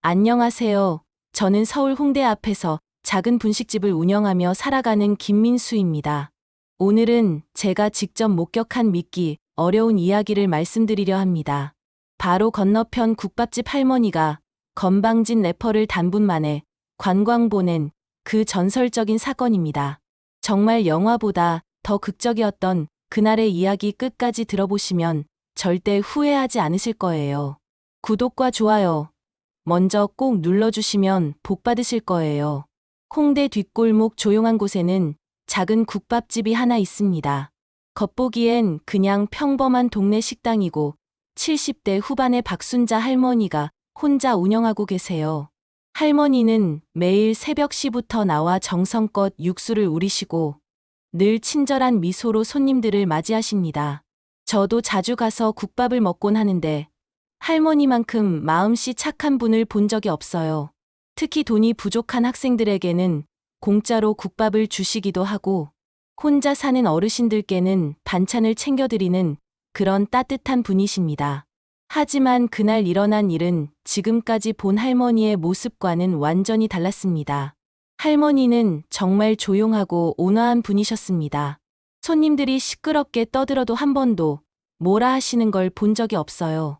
안녕하세요. 저는 서울 홍대 앞에서 작은 분식집을 운영하며 살아가는 김민수입니다. 오늘은 제가 직접 목격한 믿기 어려운 이야기를 말씀드리려 합니다. 바로 건너편 국밥집 할머니가 건방진 래퍼를 단분 만에 관광 보낸 그 전설적인 사건입니다. 정말 영화보다 더 극적이었던 그날의 이야기 끝까지 들어보시면 절대 후회하지 않으실 거예요. 구독과 좋아요 먼저 꼭 눌러주시면 복 받으실 거예요. 홍대 뒷골목 조용한 곳에는 작은 국밥집이 하나 있습니다. 겉보기엔 그냥 평범한 동네 식당이고 70대 후반의 박순자 할머니가 혼자 운영하고 계세요. 할머니는 매일 새벽 시부터 나와 정성껏 육수를 우리시고 늘 친절한 미소로 손님들을 맞이하십니다. 저도 자주 가서 국밥을 먹곤 하는데 할머니만큼 마음씨 착한 분을 본 적이 없어요. 특히 돈이 부족한 학생들에게는 공짜로 국밥을 주시기도 하고 혼자 사는 어르신들께는 반찬을 챙겨드리는 그런 따뜻한 분이십니다. 하지만 그날 일어난 일은 지금까지 본 할머니의 모습과는 완전히 달랐습니다. 할머니는 정말 조용하고 온화한 분이셨습니다. 손님들이 시끄럽게 떠들어도 한 번도 뭐라 하시는 걸 본 적이 없어요.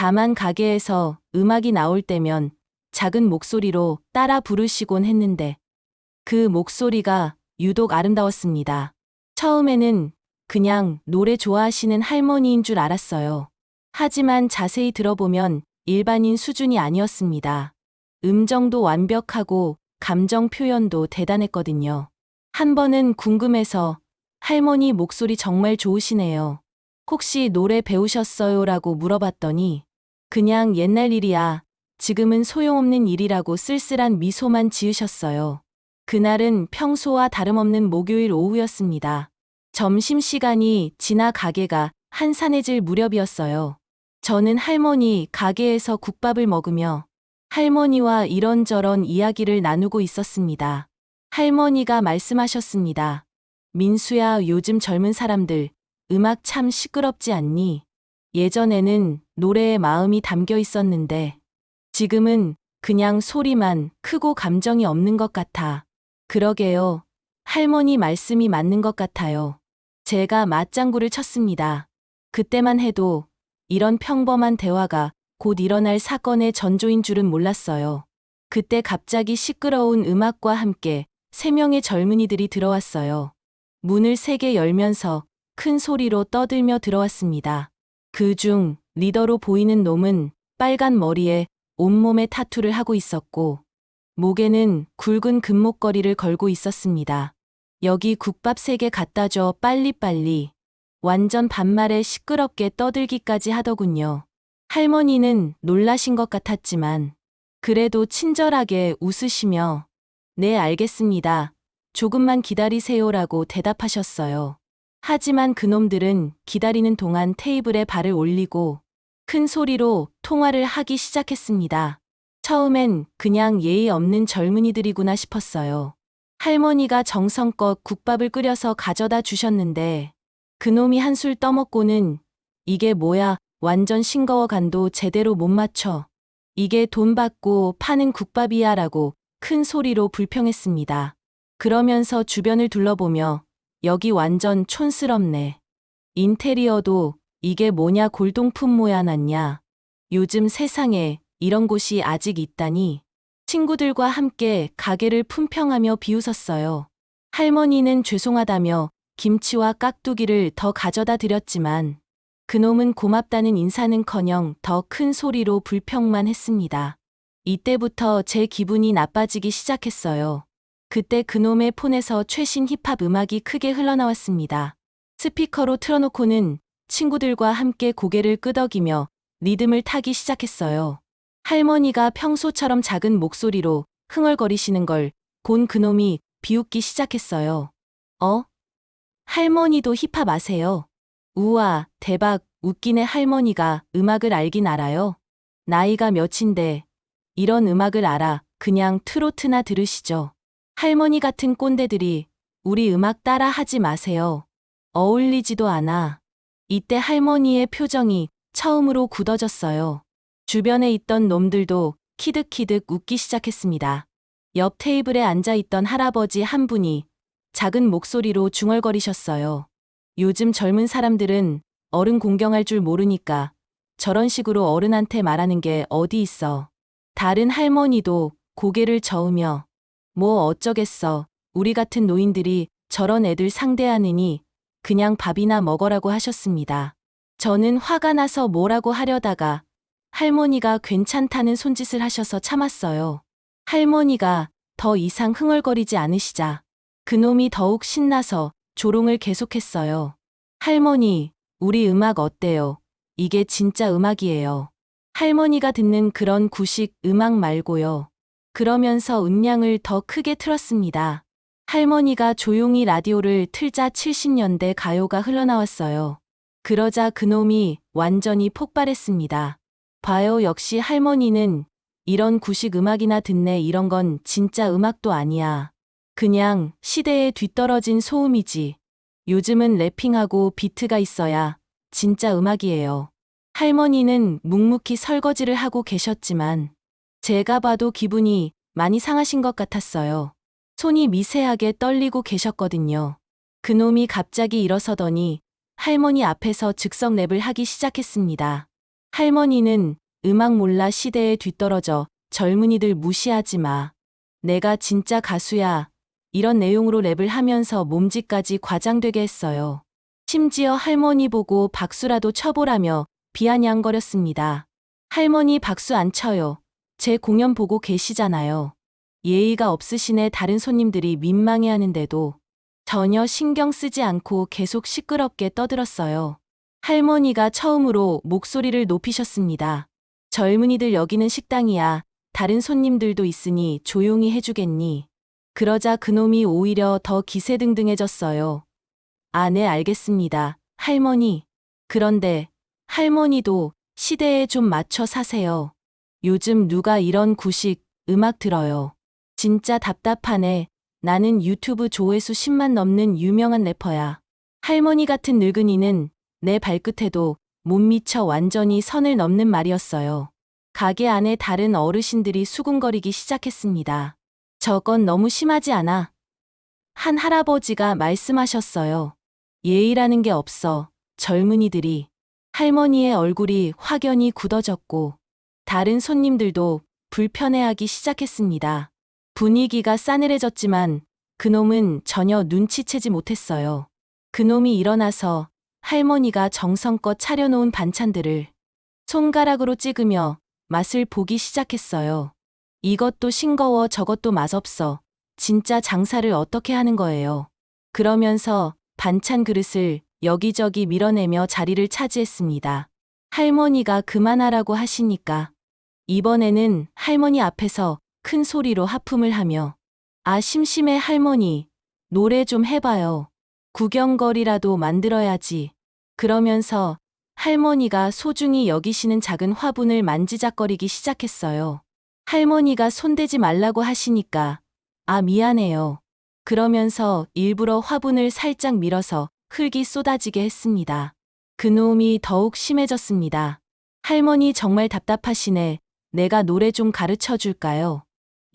다만 가게에서 음악이 나올 때면 작은 목소리로 따라 부르시곤 했는데 그 목소리가 유독 아름다웠습니다. 처음에는 그냥 노래 좋아하시는 할머니인 줄 알았어요. 하지만 자세히 들어보면 일반인 수준이 아니었습니다. 음정도 완벽하고 감정 표현도 대단했거든요. 한 번은 궁금해서 할머니 목소리 정말 좋으시네요. 혹시 노래 배우셨어요? 라고 물어봤더니 그냥 옛날 일이야. 지금은 소용없는 일이라고 쓸쓸한 미소만 지으셨어요. 그날은 평소와 다름없는 목요일 오후였습니다. 점심시간이 지나 가게가 한산해질 무렵이었어요. 저는 할머니 가게에서 국밥을 먹으며 할머니와 이런저런 이야기를 나누고 있었습니다. 할머니가 말씀하셨습니다. 민수야, 요즘 젊은 사람들 음악 참 시끄럽지 않니? 예전에는 노래에 마음이 담겨 있었는데 지금은 그냥 소리만 크고 감정이 없는 것 같아. 그러게요. 할머니 말씀이 맞는 것 같아요. 제가 맞장구를 쳤습니다. 그때만 해도 이런 평범한 대화가 곧 일어날 사건의 전조인 줄은 몰랐어요. 그때 갑자기 시끄러운 음악과 함께 세 명의 젊은이들이 들어왔어요. 문을 세게 열면서 큰 소리로 떠들며 들어왔습니다. 그 중 리더로 보이는 놈은 빨간 머리에 온몸에 타투를 하고 있었고, 목에는 굵은 금목걸이를 걸고 있었습니다. 여기 국밥 세 개 갖다 줘 빨리빨리. 완전 반말에 시끄럽게 떠들기까지 하더군요. 할머니는 놀라신 것 같았지만, 그래도 친절하게 웃으시며, 네, 알겠습니다. 조금만 기다리세요라고 대답하셨어요. 하지만 그놈들은 기다리는 동안 테이블에 발을 올리고 큰 소리로 통화를 하기 시작했습니다. 처음엔 그냥 예의 없는 젊은이들이구나 싶었어요. 할머니가 정성껏 국밥을 끓여서 가져다 주셨는데 그놈이 한술 떠먹고는 이게 뭐야 완전 싱거워 간도 제대로 못 맞춰. 이게 돈 받고 파는 국밥이야 라고 큰 소리로 불평했습니다. 그러면서 주변을 둘러보며 여기 완전 촌스럽네. 인테리어도 이게 뭐냐 골동품 모양났냐. 요즘 세상에 이런 곳이 아직 있다니. 친구들과 함께 가게를 품평하며 비웃었어요. 할머니는 죄송하다며 김치와 깍두기를 더 가져다 드렸지만 그놈은 고맙다는 인사는커녕 더 큰 소리로 불평만 했습니다. 이때부터 제 기분이 나빠지기 시작했어요. 그때 그놈의 폰에서 최신 힙합 음악이 크게 흘러나왔습니다. 스피커로 틀어놓고는 친구들과 함께 고개를 끄덕이며 리듬을 타기 시작했어요. 할머니가 평소처럼 작은 목소리로 흥얼거리시는 걸 본 그놈이 비웃기 시작했어요. 어? 할머니도 힙합 아세요? 우와, 대박, 웃기네 할머니가 음악을 알긴 알아요. 나이가 몇인데 이런 음악을 알아. 그냥 트로트나 들으시죠. 할머니 같은 꼰대들이 우리 음악 따라 하지 마세요. 어울리지도 않아. 이때 할머니의 표정이 처음으로 굳어졌어요. 주변에 있던 놈들도 키득키득 웃기 시작했습니다. 옆 테이블에 앉아 있던 할아버지 한 분이 작은 목소리로 중얼거리셨어요. 요즘 젊은 사람들은 어른 공경할 줄 모르니까 저런 식으로 어른한테 말하는 게 어디 있어. 다른 할머니도 고개를 저으며 뭐 어쩌겠어. 우리 같은 노인들이 저런 애들 상대하느니 그냥 밥이나 먹어라고 하셨습니다. 저는 화가 나서 뭐라고 하려다가 할머니가 괜찮다는 손짓을 하셔서 참았어요. 할머니가 더 이상 흥얼거리지 않으시자 그놈이 더욱 신나서 조롱을 계속했어요. 할머니, 우리 음악 어때요? 이게 진짜 음악이에요. 할머니가 듣는 그런 구식 음악 말고요. 그러면서 음량을 더 크게 틀었습니다. 할머니가 조용히 라디오를 틀자 70년대 가요가 흘러나왔어요. 그러자 그놈이 완전히 폭발했습니다. 봐요, 역시 할머니는 이런 구식 음악이나 듣네 이런 건 진짜 음악도 아니야. 그냥 시대에 뒤떨어진 소음이지. 요즘은 래핑하고 비트가 있어야 진짜 음악이에요. 할머니는 묵묵히 설거지를 하고 계셨지만 제가 봐도 기분이 많이 상하신 것 같았어요. 손이 미세하게 떨리고 계셨거든요. 그놈이 갑자기 일어서더니 할머니 앞에서 즉석 랩을 하기 시작했습니다. 할머니는 음악 몰라 시대에 뒤떨어져 젊은이들 무시하지 마. 내가 진짜 가수야. 이런 내용으로 랩을 하면서 몸짓까지 과장되게 했어요. 심지어 할머니 보고 박수라도 쳐보라며 비아냥거렸습니다. 할머니 박수 안 쳐요. 제 공연 보고 계시잖아요. 예의가 없으시네 다른 손님들이 민망해 하는데도 전혀 신경 쓰지 않고 계속 시끄럽게 떠들었어요. 할머니가 처음으로 목소리를 높이셨습니다. 젊은이들 여기는 식당이야. 다른 손님들도 있으니 조용히 해주겠니? 그러자 그놈이 오히려 더 기세등등해졌어요. 아, 네, 알겠습니다. 할머니. 그런데 할머니도 시대에 좀 맞춰 사세요. 요즘 누가 이런 구식 음악 들어요. 진짜 답답하네. 나는 유튜브 조회수 10만 넘는 유명한 래퍼야. 할머니 같은 늙은이는 내 발끝에도 못 미쳐 완전히 선을 넘는 말이었어요. 가게 안에 다른 어르신들이 수군거리기 시작했습니다. 저건 너무 심하지 않아? 한 할아버지가 말씀하셨어요. 예의라는 게 없어. 젊은이들이. 할머니의 얼굴이 확연히 굳어졌고 다른 손님들도 불편해하기 시작했습니다. 분위기가 싸늘해졌지만 그놈은 전혀 눈치채지 못했어요. 그놈이 일어나서 할머니가 정성껏 차려놓은 반찬들을 손가락으로 찍으며 맛을 보기 시작했어요. 이것도 싱거워 저것도 맛없어. 진짜 장사를 어떻게 하는 거예요. 그러면서 반찬 그릇을 여기저기 밀어내며 자리를 차지했습니다. 할머니가 그만하라고 하시니까 이번에는 할머니 앞에서 큰 소리로 하품을 하며 아 심심해 할머니 노래 좀 해봐요. 구경거리라도 만들어야지. 그러면서 할머니가 소중히 여기시는 작은 화분을 만지작거리기 시작했어요. 할머니가 손대지 말라고 하시니까 아 미안해요. 그러면서 일부러 화분을 살짝 밀어서 흙이 쏟아지게 했습니다. 그놈이 더욱 심해졌습니다. 할머니 정말 답답하시네. 내가 노래 좀 가르쳐 줄까요?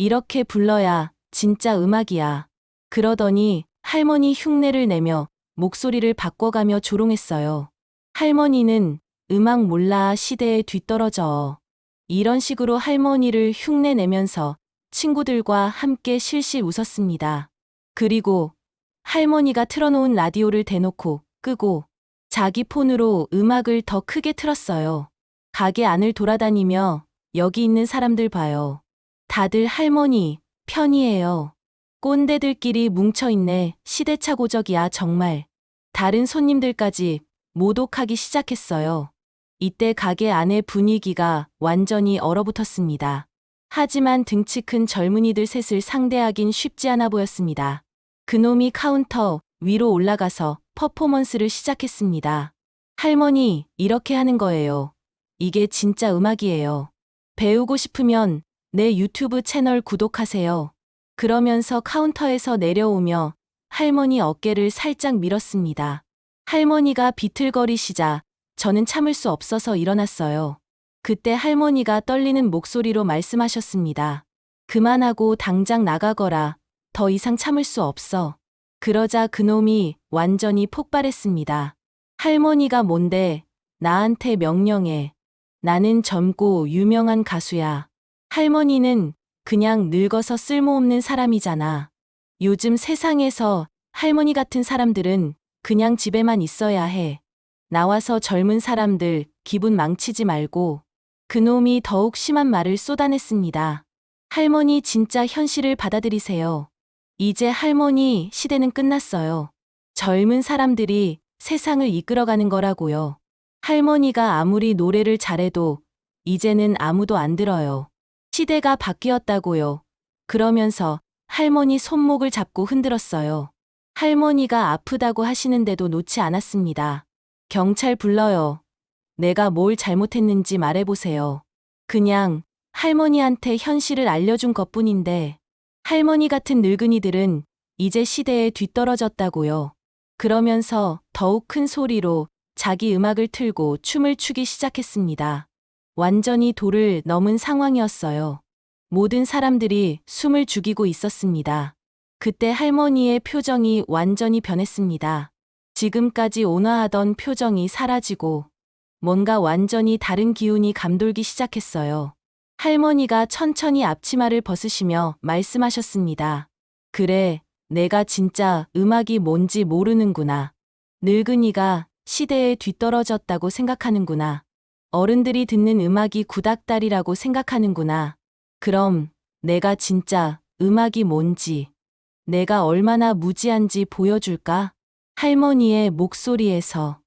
이렇게 불러야 진짜 음악이야. 그러더니 할머니 흉내를 내며 목소리를 바꿔가며 조롱했어요. 할머니는 음악 몰라 시대에 뒤떨어져. 이런 식으로 할머니를 흉내 내면서 친구들과 함께 실실 웃었습니다. 그리고 할머니가 틀어놓은 라디오를 대놓고 끄고 자기 폰으로 음악을 더 크게 틀었어요. 가게 안을 돌아다니며 여기 있는 사람들 봐요. 다들 할머니 편이에요. 꼰대들끼리 뭉쳐있네. 시대착오적이야 정말. 다른 손님들까지 모독하기 시작했어요. 이때 가게 안의 분위기가 완전히 얼어붙었습니다. 하지만 등치 큰 젊은이들 셋을 상대하긴 쉽지 않아 보였습니다. 그놈이 카운터 위로 올라가서 퍼포먼스를 시작했습니다. 할머니, 이렇게 하는 거예요. 이게 진짜 음악이에요. 배우고 싶으면 내 유튜브 채널 구독하세요. 그러면서 카운터에서 내려오며 할머니 어깨를 살짝 밀었습니다. 할머니가 비틀거리시자 저는 참을 수 없어서 일어났어요. 그때 할머니가 떨리는 목소리로 말씀하셨습니다. 그만하고 당장 나가거라. 더 이상 참을 수 없어. 그러자 그놈이 완전히 폭발했습니다. 할머니가 뭔데 나한테 명령해. 나는 젊고 유명한 가수야. 할머니는 그냥 늙어서 쓸모없는 사람이잖아. 요즘 세상에서 할머니 같은 사람들은 그냥 집에만 있어야 해. 나와서 젊은 사람들 기분 망치지 말고. 그놈이 더욱 심한 말을 쏟아냈습니다. 할머니 진짜 현실을 받아들이세요. 이제 할머니 시대는 끝났어요. 젊은 사람들이 세상을 이끌어가는 거라고요. 할머니가 아무리 노래를 잘해도 이제는 아무도 안 들어요. 시대가 바뀌었다고요. 그러면서 할머니 손목을 잡고 흔들었어요. 할머니가 아프다고 하시는데도 놓지 않았습니다. 경찰 불러요. 내가 뭘 잘못했는지 말해보세요. 그냥 할머니한테 현실을 알려준 것 뿐인데, 할머니 같은 늙은이들은 이제 시대에 뒤떨어졌다고요. 그러면서 더욱 큰 소리로 자기 음악을 틀고 춤을 추기 시작했습니다. 완전히 도를 넘은 상황이었어요. 모든 사람들이 숨을 죽이고 있었습니다. 그때 할머니의 표정이 완전히 변했습니다. 지금까지 온화하던 표정이 사라지고 뭔가 완전히 다른 기운이 감돌기 시작했어요. 할머니가 천천히 앞치마를 벗으시며 말씀하셨습니다. 그래, 내가 진짜 음악이 뭔지 모르는구나. 늙은이가 시대에 뒤떨어졌다고 생각하는구나. 어른들이 듣는 음악이 구닥다리라고 생각하는구나. 그럼 내가 진짜 음악이 뭔지, 내가 얼마나 무지한지 보여줄까? 할머니의 목소리에서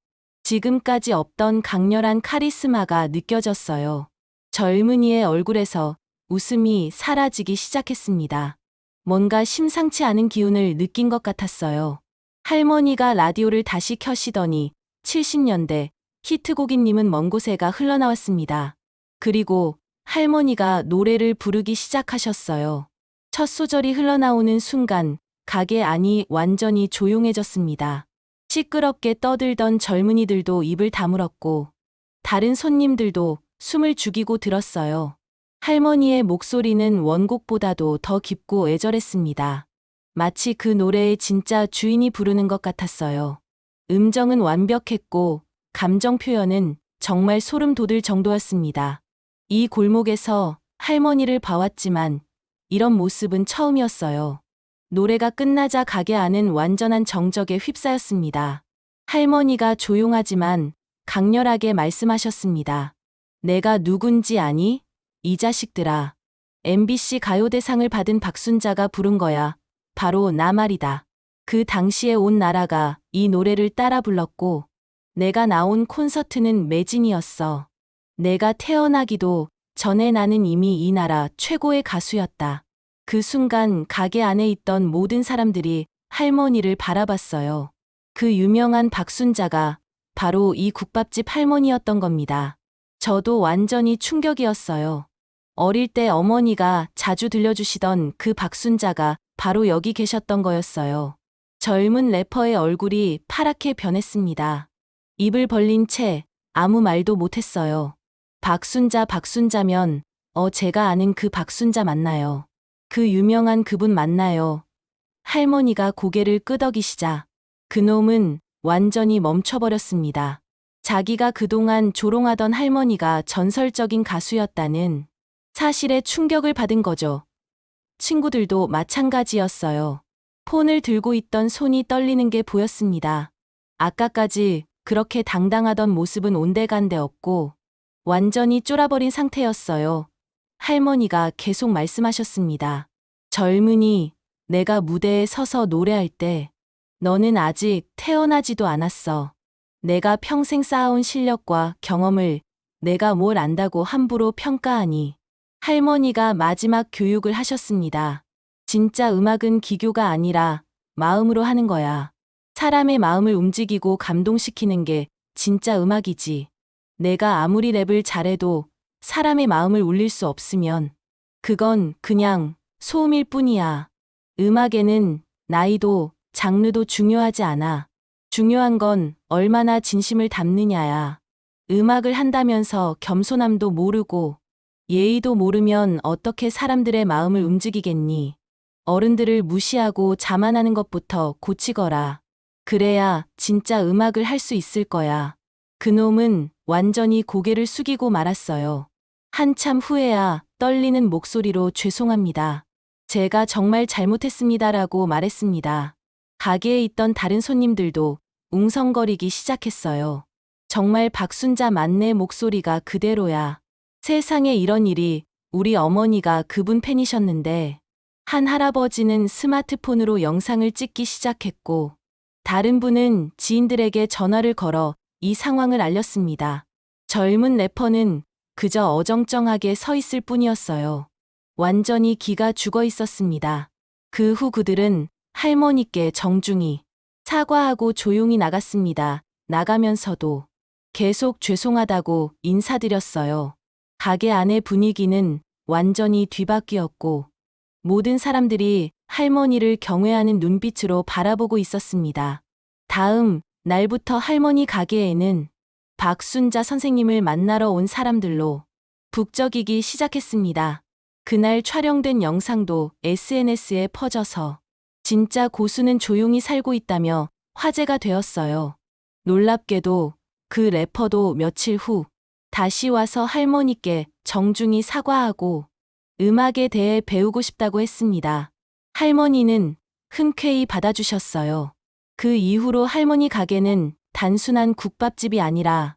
지금까지 없던 강렬한 카리스마가 느껴졌어요. 젊은이의 얼굴에서 웃음이 사라지기 시작했습니다. 뭔가 심상치 않은 기운을 느낀 것 같았어요. 할머니가 라디오를 다시 켜시더니 70년대 히트곡인님은 먼 곳에가 흘러나왔습니다. 그리고 할머니가 노래를 부르기 시작하셨어요. 첫 소절이 흘러나오는 순간 가게 안이 완전히 조용해졌습니다. 시끄럽게 떠들던 젊은이들도 입을 다물었고 다른 손님들도 숨을 죽이고 들었어요. 할머니의 목소리는 원곡보다도 더 깊고 애절했습니다. 마치 그 노래의 진짜 주인이 부르는 것 같았어요. 음정은 완벽했고 감정 표현은 정말 소름 돋을 정도였습니다. 이 골목에서 할머니를 봐왔지만 이런 모습은 처음이었어요. 노래가 끝나자 가게 안은 완전한 정적에 휩싸였습니다. 할머니가 조용하지만 강렬하게 말씀하셨습니다. 내가 누군지 아니? 이 자식들아. MBC 가요대상을 받은 박순자가 부른 거야. 바로 나 말이다. 그 당시에 온 나라가 이 노래를 따라 불렀고, 내가 나온 콘서트는 매진이었어. 내가 태어나기도 전에 나는 이미 이 나라 최고의 가수였다. 그 순간 가게 안에 있던 모든 사람들이 할머니를 바라봤어요. 그 유명한 박순자가 바로 이 국밥집 할머니였던 겁니다. 저도 완전히 충격이었어요. 어릴 때 어머니가 자주 들려주시던 그 박순자가 바로 여기 계셨던 거였어요. 젊은 래퍼의 얼굴이 파랗게 변했습니다. 입을 벌린 채 아무 말도 못했어요. 박순자 박순자면 어 제가 아는 그 박순자 맞나요? 그 유명한 그분 맞나요? 할머니가 고개를 끄덕이시자 그놈은 완전히 멈춰버렸습니다. 자기가 그동안 조롱하던 할머니가 전설적인 가수였다는 사실에 충격을 받은 거죠. 친구들도 마찬가지였어요. 폰을 들고 있던 손이 떨리는 게 보였습니다. 아까까지 그렇게 당당하던 모습은 온데간데 없고 완전히 쫄아버린 상태였어요. 할머니가 계속 말씀하셨습니다. 젊은이, 내가 무대에 서서 노래할 때 너는 아직 태어나지도 않았어. 내가 평생 쌓아온 실력과 경험을 내가 뭘 안다고 함부로 평가하니 할머니가 마지막 교육을 하셨습니다. 진짜 음악은 기교가 아니라 마음으로 하는 거야. 사람의 마음을 움직이고 감동시키는 게 진짜 음악이지. 내가 아무리 랩을 잘해도 사람의 마음을 울릴 수 없으면 그건 그냥 소음일 뿐이야. 음악에는 나이도 장르도 중요하지 않아. 중요한 건 얼마나 진심을 담느냐야. 음악을 한다면서 겸손함도 모르고 예의도 모르면 어떻게 사람들의 마음을 움직이겠니? 어른들을 무시하고 자만하는 것부터 고치거라. 그래야 진짜 음악을 할 수 있을 거야. 그놈은 완전히 고개를 숙이고 말았어요. 한참 후에야 떨리는 목소리로 죄송합니다. 제가 정말 잘못했습니다라고 말했습니다. 가게에 있던 다른 손님들도 웅성거리기 시작했어요. 정말 박순자 맞네 목소리가 그대로야. 세상에 이런 일이 우리 어머니가 그분 팬이셨는데 한 할아버지는 스마트폰으로 영상을 찍기 시작했고 다른 분은 지인들에게 전화를 걸어 이 상황을 알렸습니다. 젊은 래퍼는 그저 어정쩡하게 서 있을 뿐이었어요. 완전히 기가 죽어 있었습니다. 그 후 그들은 할머니께 정중히 사과하고 조용히 나갔습니다. 나가면서도 계속 죄송하다고 인사드렸어요. 가게 안의 분위기는 완전히 뒤바뀌었고 모든 사람들이 할머니를 경외하는 눈빛으로 바라보고 있었습니다. 다음 날부터 할머니 가게에는 박순자 선생님을 만나러 온 사람들로 북적이기 시작했습니다. 그날 촬영된 영상도 SNS에 퍼져서 진짜 고수는 조용히 살고 있다며 화제가 되었어요. 놀랍게도 그 래퍼도 며칠 후 다시 와서 할머니께 정중히 사과하고 음악에 대해 배우고 싶다고 했습니다. 할머니는 흔쾌히 받아주셨어요. 그 이후로 할머니 가게는 단순한 국밥집이 아니라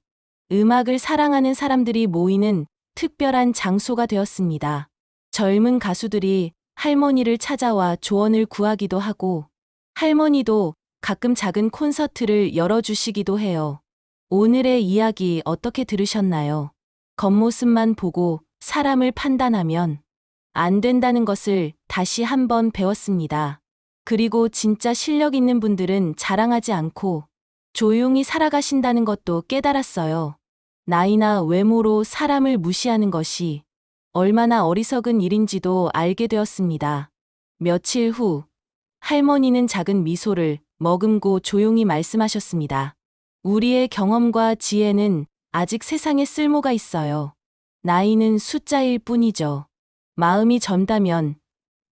음악을 사랑하는 사람들이 모이는 특별한 장소가 되었습니다. 젊은 가수들이 할머니를 찾아와 조언을 구하기도 하고 할머니도 가끔 작은 콘서트를 열어주시기도 해요. 오늘의 이야기 어떻게 들으셨나요? 겉모습만 보고 사람을 판단하면 안 된다는 것을 다시 한번 배웠습니다. 그리고 진짜 실력 있는 분들은 자랑하지 않고 조용히 살아가신다는 것도 깨달았어요. 나이나 외모로 사람을 무시하는 것이 얼마나 어리석은 일인지도 알게 되었습니다. 며칠 후 할머니는 작은 미소를 머금고 조용히 말씀하셨습니다. 우리의 경험과 지혜는 아직 세상에 쓸모가 있어요. 나이는 숫자일 뿐이죠. 마음이 젊다면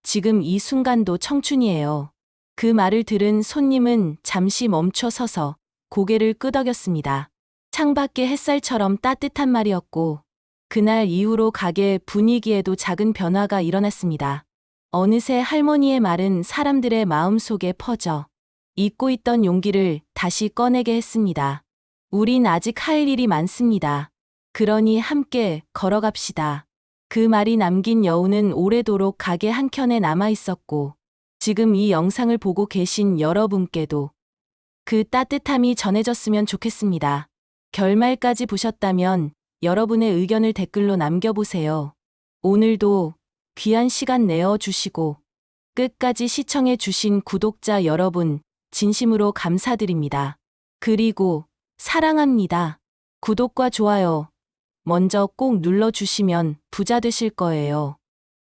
지금 이 순간도 청춘이에요. 그 말을 들은 손님은 잠시 멈춰 서서 고개를 끄덕였습니다. 창밖의 햇살처럼 따뜻한 말이었고 그날 이후로 가게 분위기에도 작은 변화가 일어났습니다. 어느새 할머니의 말은 사람들의 마음 속에 퍼져 잊고 있던 용기를 다시 꺼내게 했습니다. 우린 아직 할 일이 많습니다. 그러니 함께 걸어갑시다. 그 말이 남긴 여운은 오래도록 가게 한켠에 남아 있었고, 지금 이 영상을 보고 계신 여러분께도 그 따뜻함이 전해졌으면 좋겠습니다. 결말까지 보셨다면 여러분의 의견을 댓글로 남겨보세요. 오늘도 귀한 시간 내어 주시고 끝까지 시청해 주신 구독자 여러분 진심으로 감사드립니다. 그리고 사랑합니다. 구독과 좋아요 먼저 꼭 눌러주시면 부자 되실 거예요.